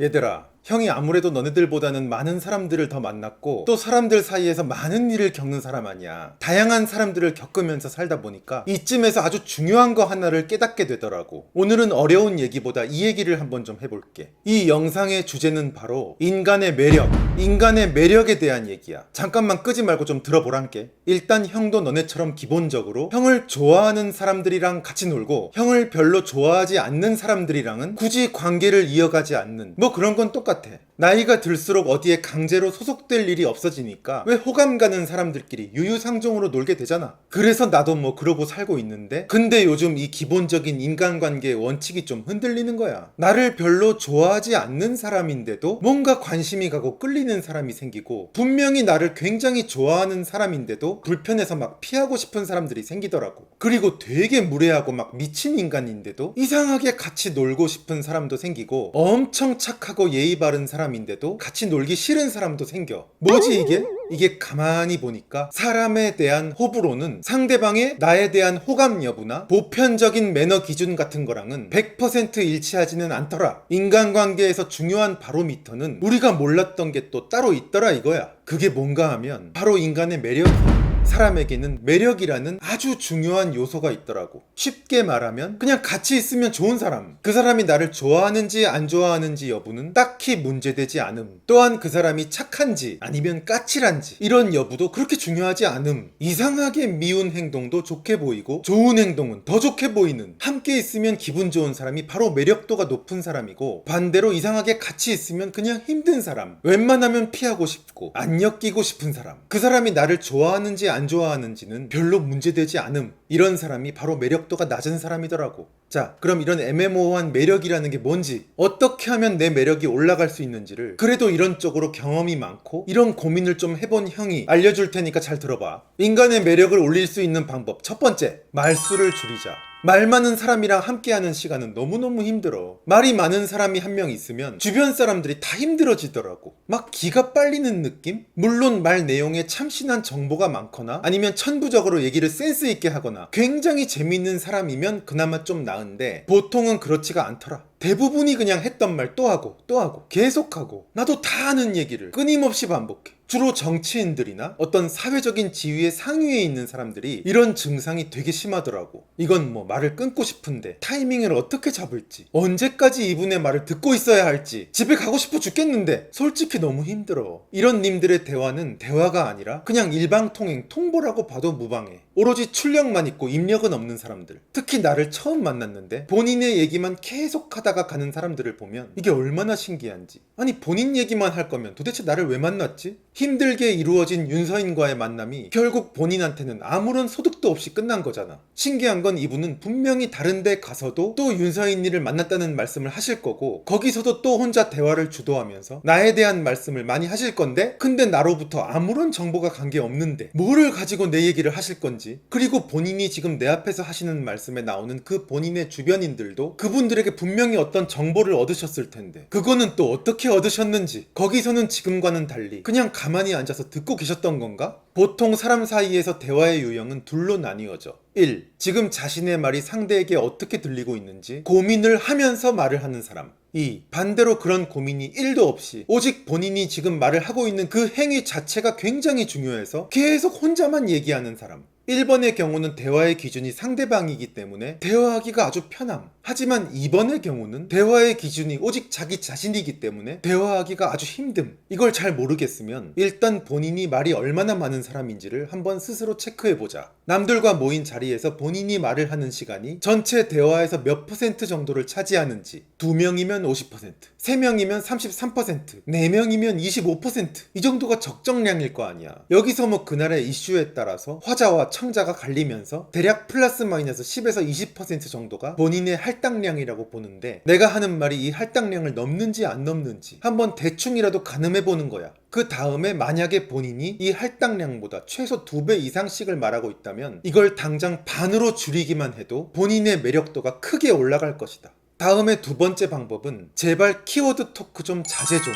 얘들아, 형이 아무래도 너네들보다는 많은 사람들을 더 만났고 또 사람들 사이에서 많은 일을 겪는 사람 아니야. 다양한 사람들을 겪으면서 살다 보니까 이쯤에서 아주 중요한 거 하나를 깨닫게 되더라고. 오늘은 어려운 얘기보다 이 얘기를 한번 좀 해볼게. 이 영상의 주제는 바로 인간의 매력, 인간의 매력에 대한 얘기야. 잠깐만 끄지 말고 좀 들어보란께. 일단 형도 너네처럼 기본적으로 형을 좋아하는 사람들이랑 같이 놀고 형을 별로 좋아하지 않는 사람들이랑은 굳이 관계를 이어가지 않는 뭐 그런 건 똑같아. 나이가 들수록 어디에 강제로 소속될 일이 없어지니까 왜 호감 가는 사람들끼리 유유상종으로 놀게 되잖아. 그래서 나도 뭐 그러고 살고 있는데 근데 요즘 이 기본적인 인간관계의 원칙이 좀 흔들리는 거야. 나를 별로 좋아하지 않는 사람인데도 뭔가 관심이 가고 끌리는 사람이 생기고 분명히 나를 굉장히 좋아하는 사람인데도 불편해서 막 피하고 싶은 사람들이 생기더라고. 그리고 되게 무례하고 막 미친 인간인데도 이상하게 같이 놀고 싶은 사람도 생기고 엄청 착하고 예의 바른 사람인데도 같이 놀기 싫은 사람도 생겨. 뭐지 이게? 이게 가만히 보니까 사람에 대한 호불호는 상대방의 나에 대한 호감 여부나 보편적인 매너 기준 같은 거랑은 100% 일치하지는 않더라. 인간관계에서 중요한 바로미터는 우리가 몰랐던 게 또 따로 있더라 이거야. 그게 뭔가 하면 바로 인간의 매력이야. 사람에게는 매력이라는 아주 중요한 요소가 있더라고. 쉽게 말하면 그냥 같이 있으면 좋은 사람. 그 사람이 나를 좋아하는지 안 좋아하는지 여부는 딱히 문제되지 않음. 또한 그 사람이 착한지 아니면 까칠한지 이런 여부도 그렇게 중요하지 않음. 이상하게 미운 행동도 좋게 보이고 좋은 행동은 더 좋게 보이는 함께 있으면 기분 좋은 사람이 바로 매력도가 높은 사람이고 반대로 이상하게 같이 있으면 그냥 힘든 사람. 웬만하면 피하고 싶고 안 엮이고 싶은 사람. 그 사람이 나를 좋아하는지 안 좋아하는지는 별로 문제되지 않음. 이런 사람이 바로 매력도가 낮은 사람이더라고. 자, 그럼 이런 애매모호한 매력이라는 게 뭔지, 어떻게 하면 내 매력이 올라갈 수 있는지를 그래도 이런 쪽으로 경험이 많고 이런 고민을 좀 해본 형이 알려줄 테니까 잘 들어봐. 인간의 매력을 올릴 수 있는 방법. 첫 번째, 말수를 줄이자. 말 많은 사람이랑 함께하는 시간은 너무너무 힘들어. 말이 많은 사람이 한 명 있으면 주변 사람들이 다 힘들어지더라고. 막 기가 빨리는 느낌? 물론 말 내용에 참신한 정보가 많거나 아니면 천부적으로 얘기를 센스 있게 하거나 굉장히 재밌는 사람이면 그나마 좀 나은데 보통은 그렇지가 않더라. 대부분이 그냥 했던 말 또 하고 또 하고 계속하고 나도 다 아는 얘기를 끊임없이 반복해. 주로 정치인들이나 어떤 사회적인 지위의 상위에 있는 사람들이 이런 증상이 되게 심하더라고. 이건 뭐 말을 끊고 싶은데 타이밍을 어떻게 잡을지, 언제까지 이분의 말을 듣고 있어야 할지, 집에 가고 싶어 죽겠는데 솔직히 너무 힘들어. 이런 님들의 대화는 대화가 아니라 그냥 일방통행, 통보라고 봐도 무방해. 오로지 출력만 있고 입력은 없는 사람들. 특히 나를 처음 만났는데 본인의 얘기만 계속 하다 가 가는 사람들을 보면 이게 얼마나 신기한지. 아니 본인 얘기만 할 거면 도대체 나를 왜 만났지? 힘들게 이루어진 윤서인과의 만남이 결국 본인한테는 아무런 소득도 없이 끝난 거잖아. 신기한 건 이분은 분명히 다른 데 가서도 또 윤서인이를 만났다는 말씀을 하실 거고 거기서도 또 혼자 대화를 주도하면서 나에 대한 말씀을 많이 하실 건데 근데 나로부터 아무런 정보가 관계 없는데 뭐를 가지고 내 얘기를 하실 건지 그리고 본인이 지금 내 앞에서 하시는 말씀에 나오는 그 본인의 주변인들도 그분들에게 분명히 어떤 정보를 얻으셨을 텐데 그거는 또 어떻게 얻으셨는지 거기서는 지금과는 달리 그냥 가만히 앉아서 듣고 계셨던 건가? 보통 사람 사이에서 대화의 유형은 둘로 나뉘어져. 1. 지금 자신의 말이 상대에게 어떻게 들리고 있는지 고민을 하면서 말을 하는 사람. 2. 반대로 그런 고민이 1도 없이 오직 본인이 지금 말을 하고 있는 그 행위 자체가 굉장히 중요해서 계속 혼자만 얘기하는 사람. 1번의 경우는 대화의 기준이 상대방이기 때문에 대화하기가 아주 편함. 하지만 2번의 경우는 대화의 기준이 오직 자기 자신이기 때문에 대화하기가 아주 힘듦. 이걸 잘 모르겠으면 일단 본인이 말이 얼마나 많은 사람인지를 한번 스스로 체크해보자. 남들과 모인 자리에서 본인이 말을 하는 시간이 전체 대화에서 몇 퍼센트 정도를 차지하는지 2명이면 50%, 3명이면 33%, 4명이면 25%이 정도가 적정량일 거 아니야. 여기서 뭐 그날의 이슈에 따라서 화자와 청자가 갈리면서 대략 플러스 마이너스 10에서 20% 정도가 본인의 할당량이라고 보는데 내가 하는 말이 이 할당량을 넘는지 안 넘는지 한번 대충이라도 가늠해 보는 거야. 그 다음에 만약에 본인이 이 할당량보다 최소 2배 이상씩을 말하고 있다면 이걸 당장 반으로 줄이기만 해도 본인의 매력도가 크게 올라갈 것이다. 다음에 두 번째 방법은 제발 키워드 토크 좀 자제 좀.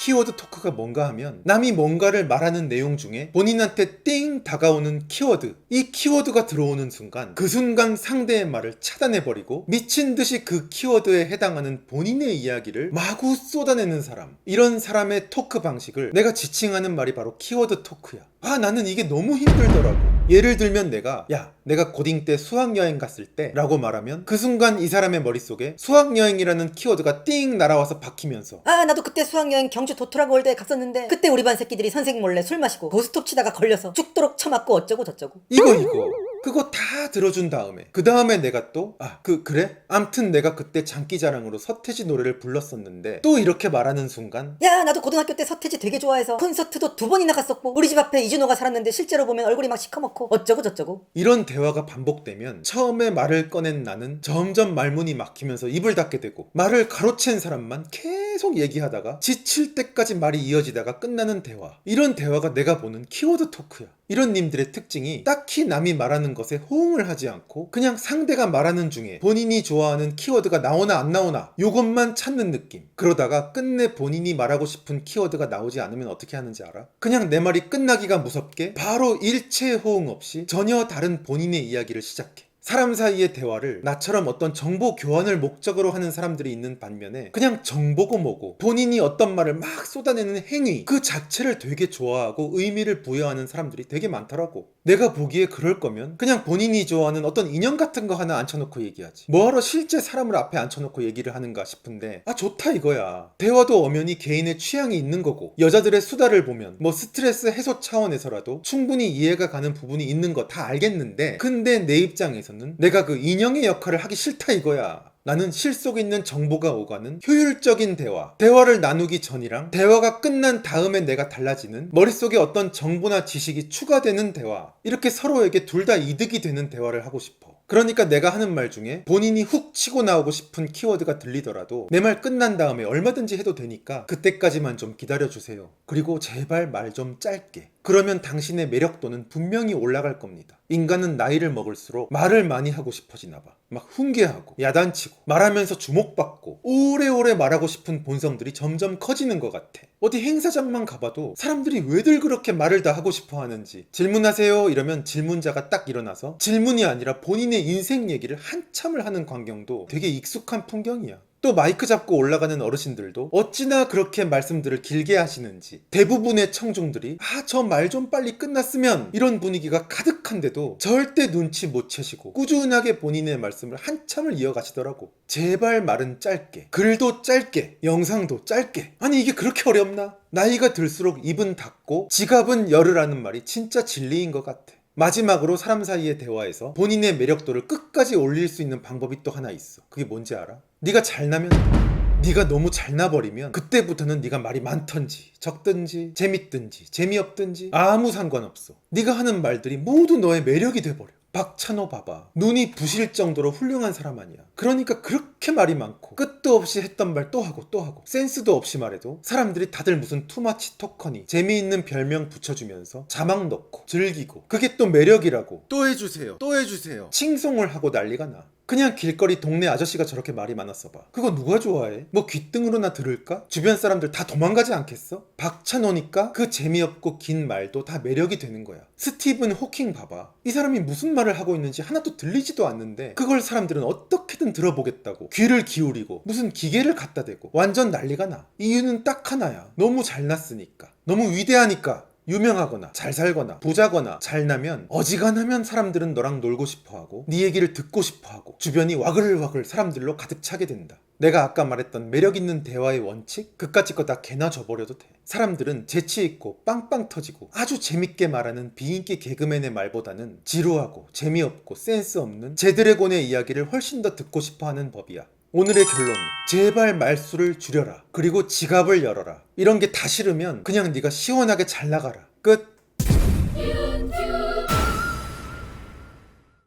키워드 토크가 뭔가 하면 남이 뭔가를 말하는 내용 중에 본인한테 띵 다가오는 키워드. 이 키워드가 들어오는 순간 그 순간 상대의 말을 차단해버리고 미친 듯이 그 키워드에 해당하는 본인의 이야기를 마구 쏟아내는 사람. 이런 사람의 토크 방식을 내가 지칭하는 말이 바로 키워드 토크야. 아 나는 이게 너무 힘들더라고 예를 들면 내가 야 내가 고딩 때 수학여행 갔을 때 라고 말하면 그 순간 이 사람의 머릿속에 수학여행이라는 키워드가 띵 날아와서 박히면서 아 나도 그때 수학여행 경주 도토라골드에 갔었는데 그때 우리 반 새끼들이 선생님 몰래 술 마시고 고스톱 치다가 걸려서 죽도록 쳐맞고 어쩌고 저쩌고. 이거 이거 그거 다 들어준 다음에 그 다음에 내가 또 아 그 그래? 암튼 내가 그때 장기자랑으로 서태지 노래를 불렀었는데 또 이렇게 말하는 순간 야 나도 고등학교 때 서태지 되게 좋아해서 콘서트도 두 번이나 갔었고 우리 집 앞에 이준호가 살았는데 실제로 보면 얼굴이 막 시커멓고 어쩌고 저쩌고. 이런 대화가 반복되면 처음에 말을 꺼낸 나는 점점 말문이 막히면서 입을 닫게 되고 말을 가로챈 사람만 계속 얘기하다가 지칠 때까지 말이 이어지다가 끝나는 대화. 이런 대화가 내가 보는 키워드 토크야 이런 님들의 특징이 딱히 남이 말하는 것에 호응을 하지 않고 그냥 상대가 말하는 중에 본인이 좋아하는 키워드가 나오나 안 나오나 요것만 찾는 느낌 그러다가 끝내 본인이 말하고 싶은 키워드가 나오지 않으면 어떻게 하는지 알아? 그냥 내 말이 끝나기가 무섭게 바로 일체 호응 없이 전혀 다른 본인의 이야기를 시작해 사람 사이의 대화를 나처럼 어떤 정보 교환을 목적으로 하는 사람들이 있는 반면에 그냥 정보고 뭐고 본인이 어떤 말을 막 쏟아내는 행위 그 자체를 되게 좋아하고 의미를 부여하는 사람들이 되게 많더라고. 내가 보기에 그럴 거면 그냥 본인이 좋아하는 어떤 인형 같은 거 하나 앉혀놓고 얘기하지. 뭐하러 실제 사람을 앞에 앉혀놓고 얘기를 하는가 싶은데 아 좋다 이거야. 대화도 엄연히 개인의 취향이 있는 거고 여자들의 수다를 보면 뭐 스트레스 해소 차원에서라도 충분히 이해가 가는 부분이 있는 거 다 알겠는데 근데 내 입장 에서는 내가 그 인형의 역할을 하기 싫다 이거야. 나는 실속 있는 정보가 오가는 효율적인 대화, 대화를 나누기 전이랑 대화가 끝난 다음에 내가 달라지는 머릿속에 어떤 정보나 지식이 추가되는 대화, 이렇게 서로에게 둘 다 이득이 되는 대화를 하고 싶어. 그러니까 내가 하는 말 중에 본인이 훅 치고 나오고 싶은 키워드가 들리더라도 내 말 끝난 다음에 얼마든지 해도 되니까 그때까지만 좀 기다려주세요. 그리고 제발 말 좀 짧게. 그러면 당신의 매력도는 분명히 올라갈 겁니다. 인간은 나이를 먹을수록 말을 많이 하고 싶어지나 봐. 막 훈계하고 야단치고 말하면서 주목받고 오래오래 말하고 싶은 본성들이 점점 커지는 것 같아. 어디 행사장만 가봐도 사람들이 왜들 그렇게 말을 다 하고 싶어 하는지 질문하세요 이러면 질문자가 딱 일어나서 질문이 아니라 본인의 인생 얘기를 한참을 하는 광경도 되게 익숙한 풍경이야. 또 마이크 잡고 올라가는 어르신들도 어찌나 그렇게 말씀들을 길게 하시는지 대부분의 청중들이 아 저 말 좀 빨리 끝났으면 이런 분위기가 가득한데도 절대 눈치 못 채시고 꾸준하게 본인의 말씀을 한참을 이어가시더라고. 제발 말은 짧게 글도 짧게 영상도 짧게. 아니 이게 그렇게 어렵나? 나이가 들수록 입은 닫고 지갑은 열으라는 말이 진짜 진리인 것 같아 마지막으로 사람 사이의 대화에서 본인의 매력도를 끝까지 올릴 수 있는 방법이 또 하나 있어. 그게 뭔지 알아? 네가 잘나면 네가 너무 잘나버리면 그때부터는 네가 말이 많던지 적든지 재밌든지 재미없든지 아무 상관없어. 네가 하는 말들이 모두 너의 매력이 돼버려. 박찬호 봐봐. 눈이 부실 정도로 훌륭한 사람 아니야. 그러니까 그렇게 말이 많고 끝도 없이 했던 말 또 하고 또 하고 센스도 없이 말해도 사람들이 다들 무슨 투마치 토커니 재미있는 별명 붙여주면서 자막 넣고 즐기고 그게 또 매력이라고 또 해주세요 또 해주세요 칭송을 하고 난리가 나. 그냥 길거리 동네 아저씨가 저렇게 말이 많았어 봐. 그거 누가 좋아해? 뭐 귀등으로나 들을까? 주변 사람들 다 도망가지 않겠어? 박찬호니까 그 재미없고 긴 말도 다 매력이 되는 거야. 스티븐 호킹 봐봐. 이 사람이 무슨 말을 하고 있는지 하나도 들리지도 않는데 그걸 사람들은 어떻게든 들어보겠다고 귀를 기울이고 무슨 기계를 갖다 대고 완전 난리가 나. 이유는 딱 하나야. 너무 잘났으니까. 너무 위대하니까. 유명하거나 잘 살거나 부자거나 잘 나면 어지간하면 사람들은 너랑 놀고 싶어하고 네 얘기를 듣고 싶어하고 주변이 와글와글 사람들로 가득 차게 된다. 내가 아까 말했던 매력 있는 대화의 원칙 그까짓 거 다 개나 줘버려도 돼. 사람들은 재치 있고 빵빵 터지고 아주 재밌게 말하는 비인기 개그맨의 말보다는 지루하고 재미없고 센스 없는 제드래곤의 이야기를 훨씬 더 듣고 싶어하는 법이야. 오늘의 결론 제발 말수를 줄여라. 그리고 지갑을 열어라. 이런 게 다 싫으면 그냥 네가 시원하게 잘 나가라. 끝